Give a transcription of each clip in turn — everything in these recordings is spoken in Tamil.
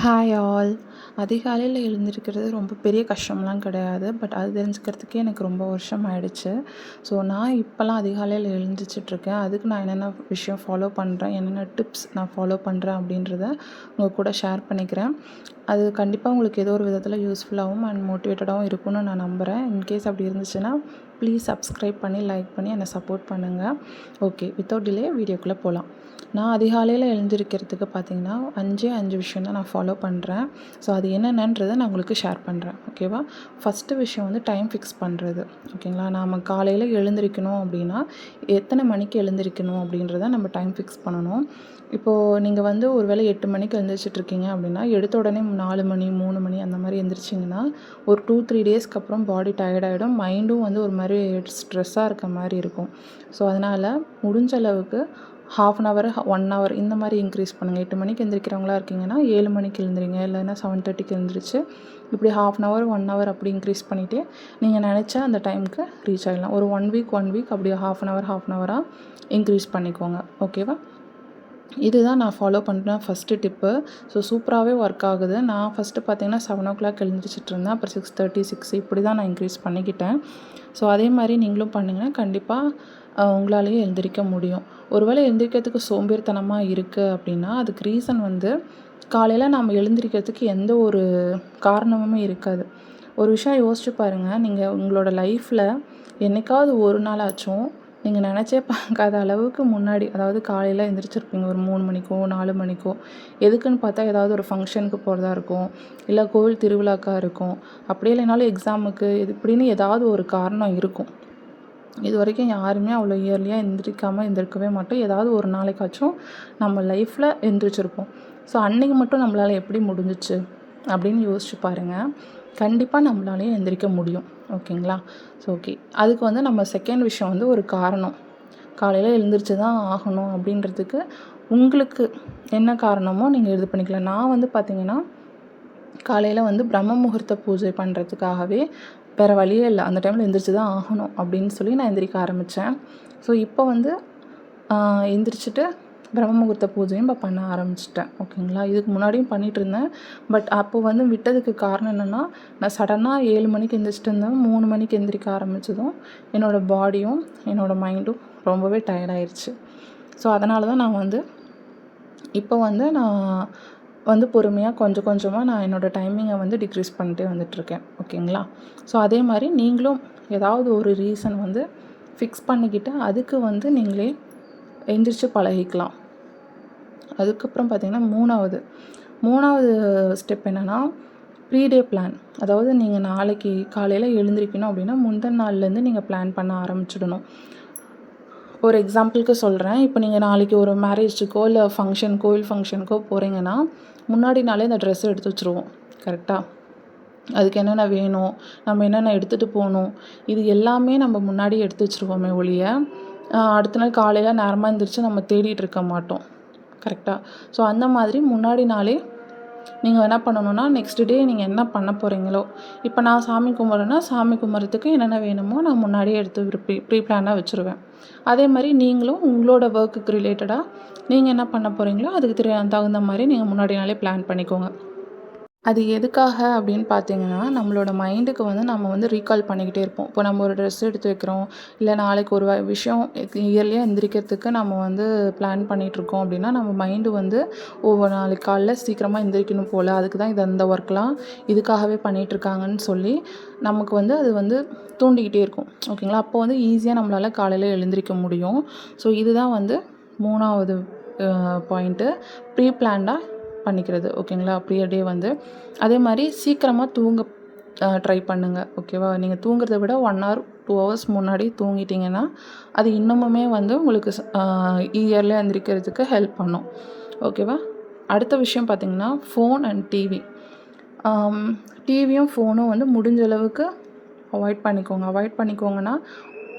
ஹாய் ஆல் அதிகாலையில் எழுந்திருக்கிறது ரொம்ப பெரிய கஷ்டம்லாம் கிடையாது. பட் அது தெரிஞ்சுக்கிறதுக்கே எனக்கு ரொம்ப வருஷம் ஆயிடுச்சு ஸோ நான் இப்போலாம் அதிகாலையில் எழுந்திரிச்சிட்ருக்கேன். அதுக்கு நான் என்னென்ன விஷயம் ஃபாலோ பண்ணுறேன் என்னென்ன டிப்ஸ் நான் ஃபாலோ பண்ணுறேன் அப்படின்றத உங்கள் கூட ஷேர் பண்ணிக்கிறேன். அது கண்டிப்பாக உங்களுக்கு ஏதோ ஒரு விதத்தில் யூஸ்ஃபுல்லாகவும் அண்ட் மோட்டிவேட்டடாகவும் இருக்கும்னு நான் நம்புகிறேன் இன்கேஸ் அப்படி இருந்துச்சுன்னா ப்ளீஸ் சப்ஸ்கிரைப் பண்ணி லைக் பண்ணி என்னை சப்போர்ட் பண்ணுங்கள் ஓகே வித்தவுட் டிலே வீடியோக்குள்ளே போகலாம் நான் அதிகாலையில் எழுந்திருக்கிறதுக்கு பார்த்தீங்கன்னா அஞ்சே அஞ்சு விஷயம் தான் நான் ஃபாலோ பண்ணுறேன் ஸோ அது என்னென்னன்றதை நான் உங்களுக்கு ஷேர் பண்ணுறேன் ஓகேவா ஃபஸ்ட்டு விஷயம் வந்து டைம் ஃபிக்ஸ் பண்ணுறது ஓகேங்களா நாம் காலையில் எழுந்திருக்கணும் அப்படின்னா எத்தனை மணிக்கு எழுந்திருக்கணும் அப்படின்றத நம்ம டைம் ஃபிக்ஸ் பண்ணணும். இப்போது நீங்கள் வந்து ஒரு வேளை எட்டு மணிக்கு எழுந்திரிச்சிட்ருக்கீங்க அப்படின்னா எடுத்த உடனே நாலு மணி மூணு மணி அந்த மாதிரி எழுந்திரிச்சிங்கன்னா ஒரு டூ த்ரீ டேஸ்க்கு அப்புறம் பாடி டயர்டாகிடும் மைண்டும் வந்து ஒரு மாதிரி ஸ்ட்ரெஸ்ஸாக இருக்க மாதிரி இருக்கும். ஸோ அதனால் முடிஞ்ச அளவுக்கு half an hour one hour இந்த மாதிரி இன்க்ரீஸ் பண்ணுங்கள் எட்டு மணிக்கு எழுந்திரிக்கிறவங்களா இருக்கீங்கன்னா ஏழு மணிக்கு எழுந்திரிங்க. இல்லைன்னா செவன் தேர்ட்டிக்கு எழுந்திரிச்சு இப்படி half an hour one hour அப்படி இன்க்ரீஸ் பண்ணிவிட்டு நீங்கள் நினச்சா அந்த டைமுக்கு ரீச் ஆகிடலாம் ஒரு ஒன் வீக் ஒன் வீக் அப்படி half an hour half an ஹவராக increase பண்ணிக்கோங்க. ஓகேவா இதுதான் நான் ஃபாலோ பண்ணுறேன் ஃபஸ்ட்டு டிப்பு ஸோ சூப்பராகவே ஒர்க் ஆகுது. நான் ஃபஸ்ட்டு பார்த்தீங்கன்னா செவன் ஓ கிளாக் எழுந்திரிச்சிட்டு இருந்தேன். அப்புறம் சிக்ஸ் தேர்ட்டி சிக்ஸ் இப்படி தான் நான் இன்க்ரீஸ் பண்ணிக்கிட்டேன். ஸோ அதே மாதிரி நீங்களும் பண்ணிங்கன்னா கண்டிப்பாக உங்களாலேயும் எழுந்திரிக்க முடியும். ஒருவேளை எழுந்திரிக்கிறதுக்கு சோம்பேறித்தனமாக இருக்குது அப்படின்னா அதுக்கு ரீசன் வந்து காலையில் நம்ம எழுந்திரிக்கிறதுக்கு எந்த ஒரு காரணமுமே இருக்காது. ஒரு விஷயம் யோசிச்சு பாருங்கள் நீங்கள் உங்களோட லைஃப்பில் என்றைக்காவது ஒரு நாளாச்சும் நீங்கள் நினச்சே பார்க்காத அளவுக்கு முன்னாடி அதாவது காலையில் எழுந்திரிச்சிருப்பீங்க ஒரு மூணு மணிக்கோ நாலு மணிக்கோ. எதுக்குன்னு பார்த்தா ஏதாவது ஒரு ஃபங்க்ஷனுக்கு போகிறதா இருக்கும் இல்லை கோவில் திருவிழாக்கா இருக்கும். அப்படியே இல்லைனாலும் எக்ஸாமுக்கு இது இப்படின்னு ஏதாவது ஒரு காரணம் இருக்கும். இது வரைக்கும் யாருமே அவ்வளோ இயர்லியாக எந்திரிக்காமல் எந்திரிக்கவே மாட்டோம். ஏதாவது ஒரு நாளைக்காச்சும் நம்ம லைஃப்பில் எந்திரிச்சிருப்போம். ஸோ அன்றைக்கி மட்டும் நம்மளால் எப்படி முடிஞ்சிச்சு அப்படின்னு யோசிச்சு பாருங்கள் கண்டிப்பாக நம்மளாலையும் எந்திரிக்க முடியும். ஓகேங்களா? ஸோ ஓகே அதுக்கு வந்து நம்ம செகண்ட் விஷயம் வந்து ஒரு காரணம். காலையில் எழுந்திரிச்சு தான் ஆகணும் அப்படின்றதுக்கு உங்களுக்கு என்ன காரணமோ நீங்கள் இது பண்ணிக்கலாம். நான் வந்து பார்த்திங்கன்னா காலையில் வந்து பிரம்ம முகூர்த்த பூஜை பண்ணுறதுக்காகவே வேறு வழியே இல்லை. அந்த டைமில் எந்திரிச்சு தான் ஆகணும் அப்படின்னு சொல்லி நான் எந்திரிக்க ஆரம்பித்தேன் ஸோ இப்போ வந்து எந்திரிச்சிட்டு பிரம்ம முகூர்த்த பூஜையும் இப்போ பண்ண ஆரம்பிச்சிட்டேன். ஓகேங்களா? இதுக்கு முன்னாடியும் பண்ணிகிட்டு இருந்தேன் பட் அப்போது வந்து விட்டதுக்கு காரணம் என்னென்னா நான் சடனாக ஏழு மணிக்கு எந்திரிச்சிட்டு இருந்தேன். மூணு மணிக்கு எந்திரிக்க ஆரம்பித்ததும் என்னோடய பாடியும் என்னோடய மைண்டும் ரொம்பவே டயர்டாயிருச்சு ஸோ அதனால தான் நான் வந்து இப்போ வந்து நான் வந்து பொறுமையாக கொஞ்சம் கொஞ்சமாக நான் என்னோடய டைமிங்கை வந்து டிக்ரீஸ் பண்ணிட்டே வந்துட்டுருக்கேன். ஓகேங்களா? ஸோ அதே மாதிரி நீங்களும் ஏதாவது ஒரு ரீசன் வந்து ஃபிக்ஸ் பண்ணிக்கிட்டு அதுக்கு வந்து நீங்களே எந்திரிச்சு பழகிக்கலாம். அதுக்கப்புறம் பார்த்திங்கன்னா மூணாவது. மூணாவது ஸ்டெப் என்னென்னா ப்ரீ டே பிளான் அதாவது நீங்கள் நாளைக்கு காலையில் எழுந்திரிக்கணும் அப்படின்னா முந்தின நாள்லேருந்து நீங்கள் பிளான் பண்ண ஆரம்பிச்சிடணும். ஒரு எக்ஸாம்பிளுக்கு சொல்கிறேன் இப்போ நீங்கள் நாளைக்கு ஒரு மேரேஜுக்கோ இல்லை ஃபங்க்ஷன் கோவில் ஃபங்க்ஷனுக்கோ போகிறீங்கன்னா முன்னாடி நாளே இந்த ட்ரெஸ் எடுத்து வச்சுருவோம். கரெக்டாக அதுக்கு என்னென்ன வேணும்? நம்ம என்னென்ன எடுத்துகிட்டு போகணும்? இது எல்லாமே நம்ம முன்னாடி எடுத்து வச்சுருவோமே ஒழிய அடுத்த நாள் காலையில் நேரமாக எழுந்திரிச்சு நம்ம தேடிட்டு இருக்க மாட்டோம். கரெக்டாக ஸோ அந்த மாதிரி முன்னாடி நாளே நீங்கள் என்ன பண்ணணுன்னா நெக்ஸ்ட் டே நீங்கள் என்ன பண்ண போகிறீங்களோ இப்போ நான் சாமி கும்பிட்றேன்னா சாமி கும்பிட்றதுக்கு என்னென்ன வேணுமோ நான் முன்னாடியே எடுத்து ப்ரீ ப்ரீ பிளானாக வச்சுருவேன். அதே மாதிரி நீங்களும் உங்களோட ஒர்க்குக்கு ரிலேட்டடாக நீங்கள் என்ன பண்ண போகிறீங்களோ அதுக்கு தெரிய தகுந்த மாதிரி நீங்கள் முன்னாடி நாளே பிளான் பண்ணிக்கோங்க. அது எதுக்காக அப்படின்னு பார்த்தீங்கன்னா நம்மளோட மைண்டுக்கு வந்து நம்ம வந்து ரீகால் பண்ணிக்கிட்டே இருப்போம். இப்போ நம்ம ஒரு ட்ரெஸ் எடுத்து வைக்கிறோம். இல்லை நாளைக்கு ஒரு விஷயம் இயர்லியாக எந்திரிக்கிறதுக்கு நம்ம வந்து பிளான் பண்ணிகிட்ருக்கோம் அப்படின்னா நம்ம மைண்டு வந்து ஒவ்வொரு நாளைக்கு காலைல சீக்கிரமாக எந்திரிக்கணும் போல். அதுக்கு தான் இது அந்த ஒர்க்லாம் இதுக்காகவே பண்ணிகிட்ருக்காங்கன்னு சொல்லி நமக்கு வந்து அது வந்து தூண்டிக்கிட்டே இருக்கும். ஓகேங்களா? அப்போ வந்து ஈஸியாக நம்மளால் காலையில் எழுந்திரிக்க முடியும். ஸோ இதுதான் வந்து மூணாவது பாயிண்ட்டு ப்ரீ பிளான்டாக பண்ணிக்கிறது ஓகேங்களா? அப்படியே அப்படியே வந்து அதே மாதிரி சீக்கிரமாக தூங்க ட்ரை பண்ணுங்கள் ஓகேவா? நீங்கள் தூங்குறத விட ஒன் ஹவர் டூ ஹவர்ஸ் முன்னாடி தூங்கிட்டிங்கன்னா அது இன்னமுமே வந்து உங்களுக்கு இயர்லியாக எந்திரிக்கிறதுக்கு ஹெல்ப் பண்ணும் ஓகேவா? அடுத்த விஷயம் பார்த்திங்கன்னா ஃபோன் அண்ட் டிவி டிவியும் ஃபோனும் வந்து முடிஞ்ச அளவுக்கு அவாய்ட் பண்ணிக்கோங்க. அவாய்ட் பண்ணிக்கோங்கன்னா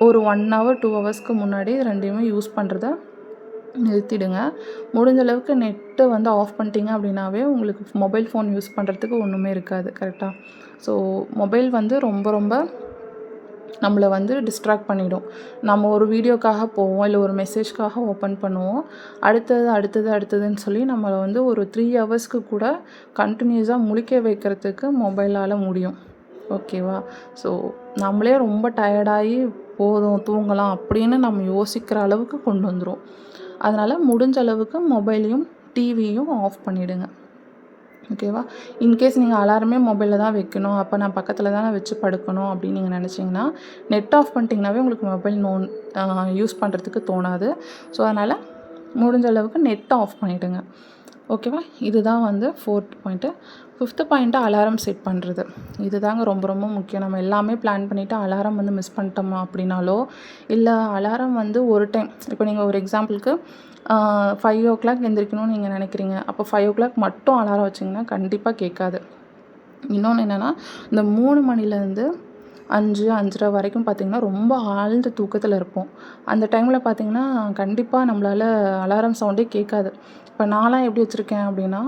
ஒரு ஒன் ஹவர் டூ ஹவர்ஸ்க்கு முன்னாடி ரெண்டையுமே யூஸ் பண்ணுறத நிறுத்திடுங்க. முடிஞ்ச அளவுக்கு நெட்டை வந்து ஆஃப் பண்ணிட்டீங்க அப்படின்னாவே உங்களுக்கு மொபைல் ஃபோன் யூஸ் பண்ணுறதுக்கு ஒன்றுமே இருக்காது கரெக்டாக ஸோ மொபைல் வந்து ரொம்ப ரொம்ப நம்மளை வந்து டிஸ்ட்ராக்ட் பண்ணிவிடும் நம்ம ஒரு வீடியோக்காக போவோம் இல்லை ஒரு மெசேஜ்க்காக ஓப்பன் பண்ணுவோம். அடுத்தது அடுத்தது அடுத்ததுன்னு சொல்லி நம்மளை வந்து ஒரு த்ரீ ஹவர்ஸ்க்கு கூட கண்டினியூஸாக முழிக்க வைக்கிறதுக்கு மொபைலால் முடியும். ஓகேவா ஸோ நம்மளே ரொம்ப டயர்டாகி போதும் தூங்கலாம் அப்படின்னு நம்ம யோசிக்கிற அளவுக்கு கொண்டு வந்துடும் அதனால் முடிஞ்ச அளவுக்கு மொபைலையும் டிவியும் ஆஃப் பண்ணிவிடுங்க ஓகேவா இன்கேஸ் நீங்கள் அலாரமே மொபைலில் தான் வைக்கணும் அப்போ நான் பக்கத்தில் தானே வச்சு படுக்கணும் அப்படின்னு நீங்கள் நினச்சிங்கன்னா நெட் ஆஃப் பண்ணிட்டீங்கனாவே உங்களுக்கு மொபைல் நோன் யூஸ் பண்ணுறதுக்கு தோணாது. ஸோ அதனால் முடிஞ்ச அளவுக்கு நெட்டை ஆஃப் பண்ணிவிடுங்க ஓகேவா இதுதான் வந்து fourth point fifth point alarm set பண்ணுறது இது தாங்க ரொம்ப ரொம்ப முக்கியம். நம்ம எல்லாமே பிளான் பண்ணிவிட்டு அலாரம் வந்து மிஸ் பண்ணிட்டோமா அப்படின்னாலோ இல்லை அலாரம் வந்து ஒரு டைம் இப்போ நீங்கள் ஒரு எக்ஸாம்பிளுக்கு ஃபைவ் ஓ கிளாக் எந்திரிக்கணும்னு நீங்கள் நினைக்கிறீங்க. அப்போ ஃபைவ் ஓ கிளாக் மட்டும் அலாரம் வச்சிங்கன்னா கண்டிப்பாக கேட்காது. இன்னொன்று என்னென்னா இந்த மூணு மணிலேருந்து அஞ்சு அஞ்சரை வரைக்கும் பார்த்திங்கன்னா ரொம்ப ஆழ்ந்த தூக்கத்தில் இருப்போம். அந்த டைமில் பார்த்திங்கன்னா கண்டிப்பாக நம்மளால் அலாரம் சவுண்டே கேட்காது. இப்போ நான்லாம் எப்படி வச்சுருக்கேன் அப்படின்னா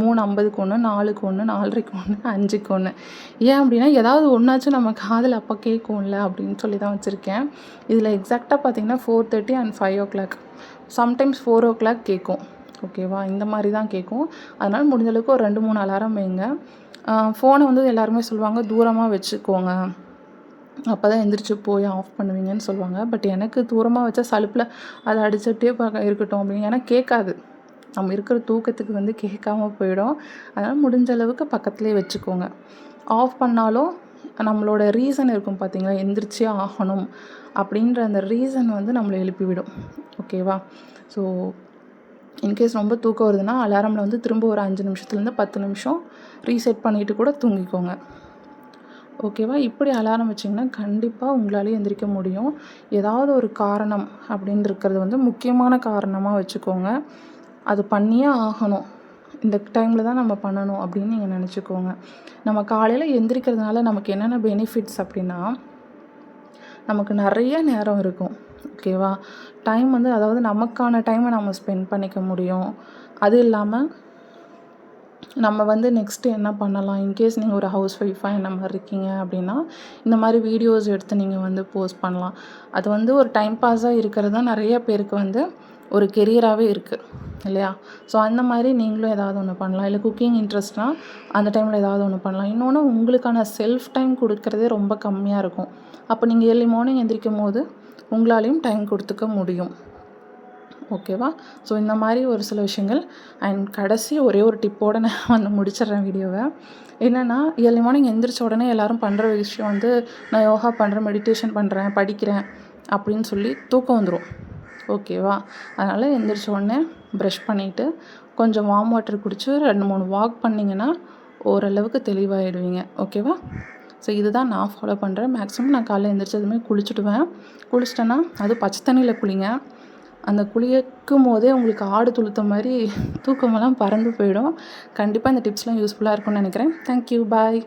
மூணு ஐம்பதுக்கு ஒன்று நாலுக்கு ஒன்று நாலரைக்கு ஒன்று அஞ்சுக்கு ஒன்று ஏன் அப்படின்னா ஏதாவது ஒன்றாச்சும் நம்ம காதில் அப்போ கேட்கும்ல அப்படின்னு சொல்லி தான் வச்சுருக்கேன். இதில் எக்ஸாக்டாக பார்த்திங்கன்னா four thirty and five o'clock sometimes four o'clock கேட்கும். ஓகேவா? இந்த மாதிரி தான் கேட்கும் அதனால் முடிஞ்சளவுக்கு ஒரு ரெண்டு மூணு அலாரம் வைங்க. ஃபோனை வந்து எல்லாருமே சொல்லுவாங்க தூரமாக வச்சுக்கோங்க. அப்போ தான் எந்திரிச்சு போய் ஆஃப் பண்ணுவீங்கன்னு சொல்லுவாங்க. பட் எனக்கு தூரமாக வச்சா சலுப்பில் அதை அடிச்சுட்டே பார்க்க இருக்கட்டும் அப்படின்னு. ஏன்னா கேட்காது. நம்ம இருக்கிற தூக்கத்துக்கு வந்து கேட்காம போயிடும். அதனால் முடிஞ்ச அளவுக்கு பக்கத்துலேயே வச்சுக்கோங்க. ஆஃப் பண்ணாலும் நம்மளோட ரீசன் இருக்கும் பார்த்தீங்களா எந்திரிச்சே ஆகணும். அப்படின்ற அந்த ரீசன் வந்து நம்மளை எழுப்பிவிடும். ஓகேவா? ஸோ இன்கேஸ் ரொம்ப தூக்கம் வருதுன்னா அலாரமில் வந்து திரும்ப ஒரு அஞ்சு நிமிஷத்துலேருந்து பத்து நிமிஷம் ரீசெட் பண்ணிவிட்டு கூட தூங்கிக்கோங்க. ஓகேவா? இப்படி அலாரம் வச்சிங்கன்னா கண்டிப்பாக உங்களால் எந்திரிக்க முடியும். ஏதாவது ஒரு காரணம் அப்படின்னு இருக்கிறது வந்து முக்கியமான காரணமாக வச்சுக்கோங்க. அது பண்ணியே ஆகணும். இந்த டைமில் தான் நம்ம பண்ணணும் அப்படின்னு நீங்கள் நினச்சிக்கோங்க. நம்ம காலையில் எந்திரிக்கிறதுனால நமக்கு என்னென்ன பெனிஃபிட்ஸ் அப்படின்னா நமக்கு நிறைய நேரம் இருக்கும். ஓகேவா டைம் வந்து அதாவது நமக்கான டைமை நம்ம ஸ்பெண்ட் பண்ணிக்க முடியும். அது இல்லாமல் நம்ம வந்து நெக்ஸ்ட்டு என்ன பண்ணலாம்? இன்கேஸ் நீங்கள் ஒரு ஹவுஸ் ஒய்ஃபாக என்ன மாதிரி இருக்கீங்க அப்படின்னா இந்த மாதிரி வீடியோஸ் எடுத்து நீங்கள் வந்து போஸ்ட் பண்ணலாம். அது வந்து ஒரு டைம் பாஸாக இருக்கிறது தான் நிறைய பேருக்கு வந்து ஒரு கெரியராகவே இருக்குது இல்லையா? ஸோ அந்த மாதிரி நீங்களும் ஏதாவது ஒன்று பண்ணலாம். இல்லை குக்கிங் இன்ட்ரெஸ்ட்னால் அந்த டைமில் ஏதாவது ஒன்று பண்ணலாம். இன்னொன்று உங்களுக்கான செல்ஃப் டைம் கொடுக்குறதே ரொம்ப கம்மியாக இருக்கும். அப்போ நீங்கள் ஏர்லி மார்னிங் எந்திரிக்கும் போது உங்களாலையும் டைம் கொடுத்துக்க முடியும். ஓகேவா ஸோ இந்த மாதிரி ஒரு சில விஷயங்கள் அண்ட் கடைசி ஒரே ஒரு டிப்போடு நான் வந்து முடிச்சிடுறேன் வீடியோவை. என்னென்னா ஏர்லி மார்னிங் எந்திரிச்ச உடனே எல்லோரும் பண்ணுற விஷயம் வந்து நான் யோகா பண்ணுறேன் மெடிடேஷன் பண்ணுறேன் படிக்கிறேன் அப்படின்னு சொல்லி தூக்கம் வந்துடும் ஓகேவா அதனால் எந்திரிச்ச உடனே ப்ரஷ் பண்ணிவிட்டு கொஞ்சம் வார்ம் வாட்டர் குடித்து ரெண்டு மூணு வாக் பண்ணிங்கன்னா ஓரளவுக்கு தெளிவாகிடுவீங்க ஓகேவா ஸோ இதுதான் நான் ஃபாலோ பண்ணுறேன் மேக்ஸிமம் நான் காலையில் எழுந்திரிச்சதுமே குளிச்சுடுவேன். குளிச்சிட்டேன்னா அது பச்சை தண்ணியில் குளிங்க. அந்த குளிக்கும் போதே உங்களுக்கு ஆடு துளுத்த மாதிரி தூக்கமெல்லாம் பறந்து போயிடும். கண்டிப்பாக இந்த டிப்ஸ்லாம் யூஸ்ஃபுல்லாக இருக்கும்னு நினைக்கிறேன். Thank you bye